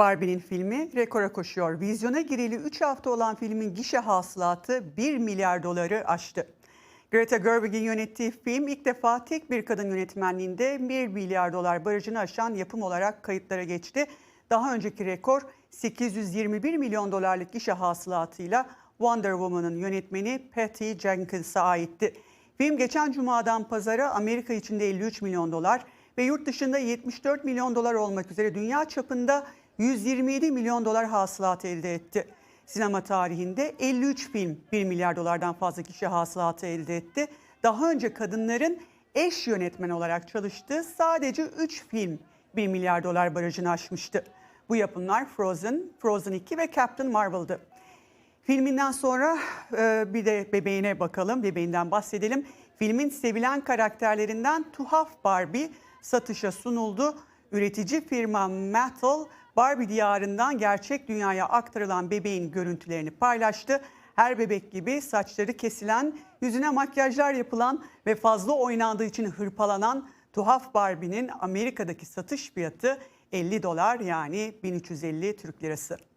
Barbie'nin filmi rekora koşuyor. Vizyona gireli 3 hafta olan filmin gişe hasılatı 1 milyar doları aştı. Greta Gerwig'in yönettiği film ilk defa tek bir kadın yönetmenliğinde 1 milyar dolar barajını aşan yapım olarak kayıtlara geçti. Daha önceki rekor 821 milyon dolarlık gişe hasılatıyla Wonder Woman'ın yönetmeni Patty Jenkins'a aitti. Film geçen cumadan pazara Amerika içinde 53 milyon dolar ve yurt dışında 74 milyon dolar olmak üzere dünya çapında 127 milyon dolar hasılat elde etti. Sinema tarihinde 53 film 1 milyar dolardan fazla kişi hasılatı elde etti. Daha önce kadınların eş yönetmen olarak çalıştığı sadece 3 film 1 milyar dolar barajını aşmıştı. Bu yapımlar Frozen, Frozen 2 ve Captain Marvel'dı. Filminden sonra e, bir de bebeğine bakalım, bebeğinden bahsedelim. Filmin sevilen karakterlerinden Tuhaf Barbie satışa sunuldu. Üretici firma Mattel, Barbie diyarından gerçek dünyaya aktarılan bebeğin görüntülerini paylaştı. Her bebek gibi saçları kesilen, yüzüne makyajlar yapılan ve fazla oynandığı için hırpalanan Tuhaf Barbie'nin Amerika'daki satış fiyatı 50 dolar yani 1350 Türk lirası.